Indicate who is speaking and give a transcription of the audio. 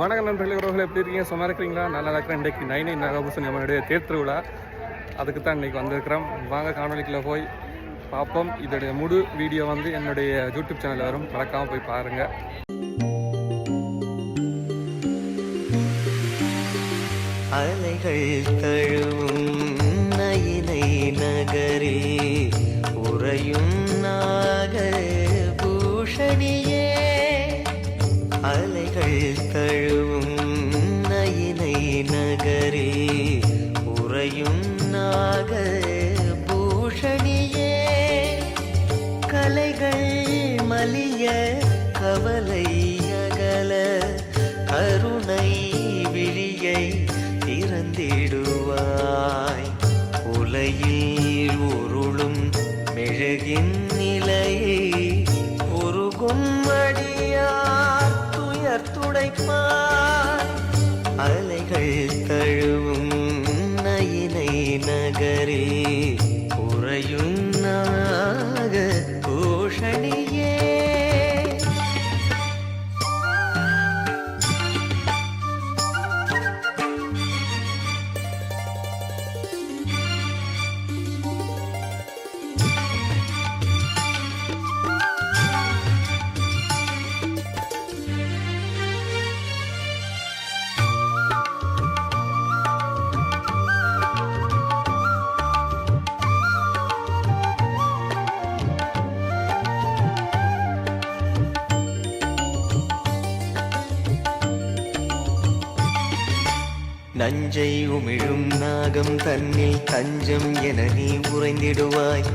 Speaker 1: வணக்கம் நண்பர்களே உறவுகள் எப்படி இருக்கீங்க? சும்மா இருக்கிறீங்களா? நல்லா இருக்கிறேன். இன்றைக்கு நைனை நாகபூசன் நம்மளுடைய தேர்திருவிழா அதுக்கு தான் இன்றைக்கி வந்திருக்கிறோம். வாங்க காணொலிக்குள்ளே போய் பார்ப்போம். இதோடைய முழு வீடியோ வந்து என்னுடைய யூடியூப் சேனலில் வரும். மறக்காமல் போய் பாருங்கள்
Speaker 2: அலைகள் தழுவும் நயினை நகரில் அலைகள் தழுவும் நயினை நகரில் உறையும் நாக பூஷணியே கலைகள் மலிய கவலை அகல கருணை விழியை திறந்திடுவாய். உலையில் உருளும் மெழுகின் நிலை துயர் நஞ்சை உமிழும் நாகம் தன்னில் தஞ்சம் என நீ உறைந்திடுவாய்.